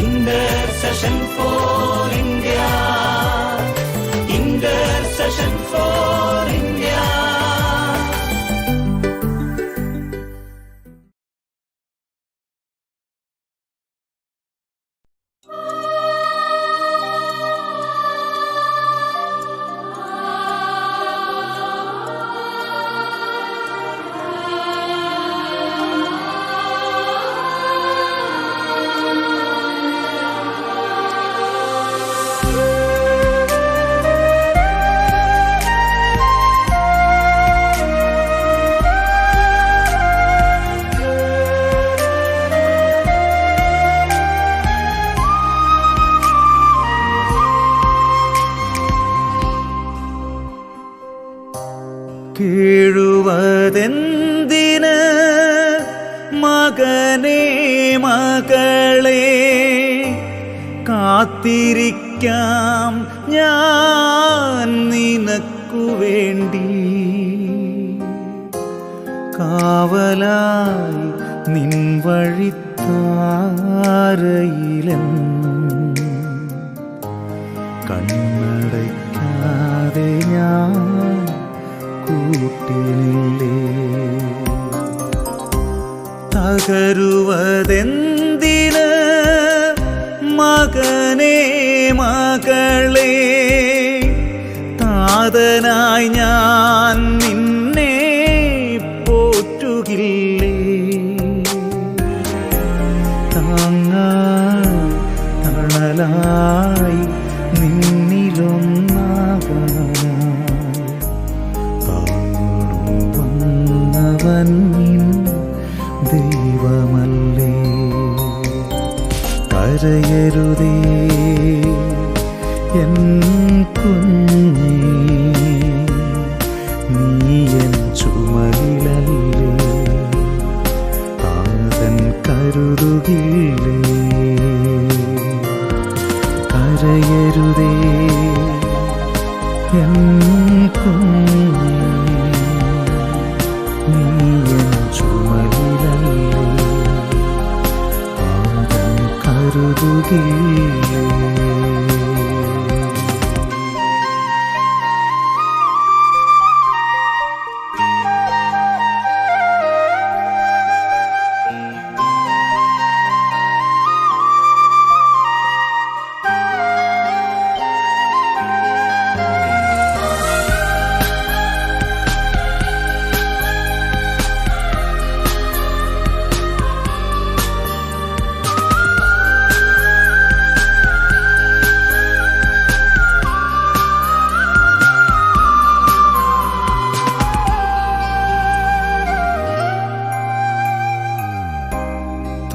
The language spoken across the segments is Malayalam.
in the session for കീഴുവതെന്തിന് മകനെ മകളെ കാത്തിരിക്കാം ഞാൻ നിനക്കു വേണ്ടി. കാവലായി നിൻ വഴിത്താരയിലും കണ്ണടയ്ക്കാതെ കൂട്ടിനില്ലേ തകരുവതെന്തിന്? മകനെ മകളെ താതനായി ഞാൻ നിന്നെ പോറ്റുകില്ലേ? താങ്ങ തണലായി നിന്നിലൊന്നാകാനായി കരയരുതേ എൻ കുഞ്ഞി നീ എൻ ചുമലിലല്ലേ താതൻ കരുതുകില്ലേ കരയരുതേ എൻ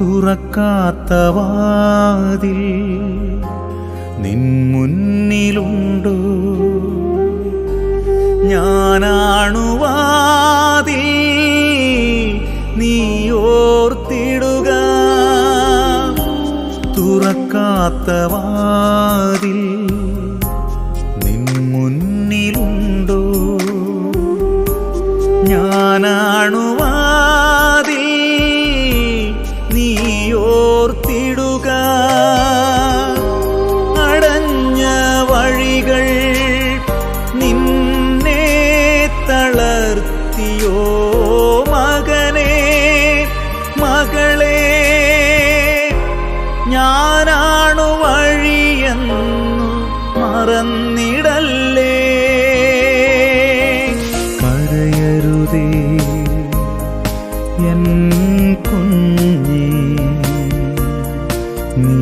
തുറക്കാത്ത വാതിൽ നിൻ മുന്നിലുണ്ടോ. ഞാനാണുവാതിൽ നീ ഓർത്തിടുക. തുറക്കാത്ത ഞാനാണു വഴിയെന്നു മറന്നിടല്ലേ? കരയരുതേ എൻ കുഞ്ഞേ നീ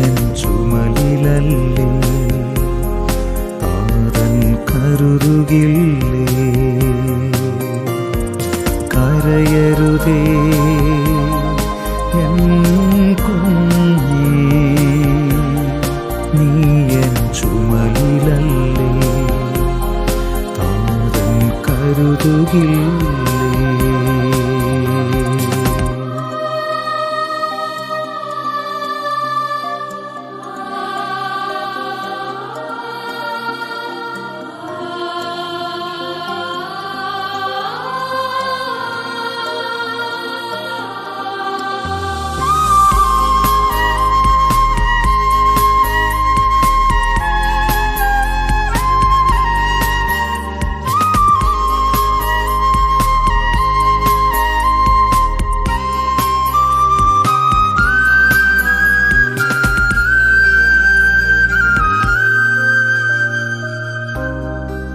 എൻ ചുമലിലല്ലേ? താതൻ കരുതുകില്ലേ കരയരുതേ എൻ 女人。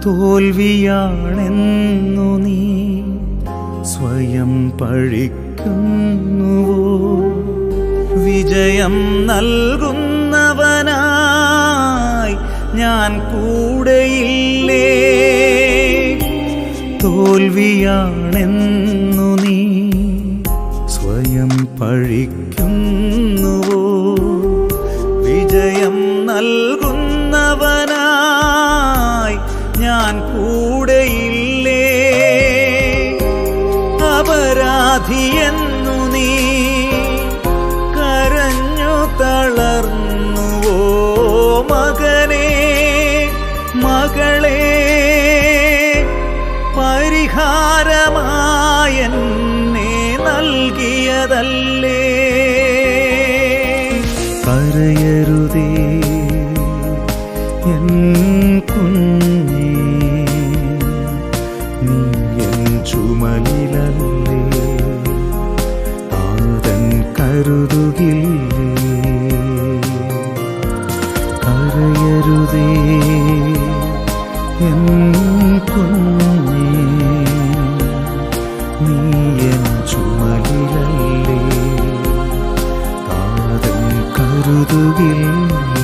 തോൽവിയാണെന്നു നീ സ്വയം പഴിക്കുന്നുവോ? വിജയം നൽകുന്നവനായി ഞാൻ കൂടെയില്ലേ? തോൽവിയാണെന്നു നീ സ്വയം പഴിക്കുന്നുവോ? വിജയം നൽകുന്നവനായി അപരാധിയെന്നു നീ കരഞ്ഞു തളർന്നുവോ മകനെ? മകളെ പരിഹാരമായെന്നെ നൽകിയതല്ലേ കരുതുകില്ലേ കരയരുതേ എൻ കുഞ്ഞേ നീ എൻ ചുമലിലല്ലേ ആദൻ കരുതുകില്ലേ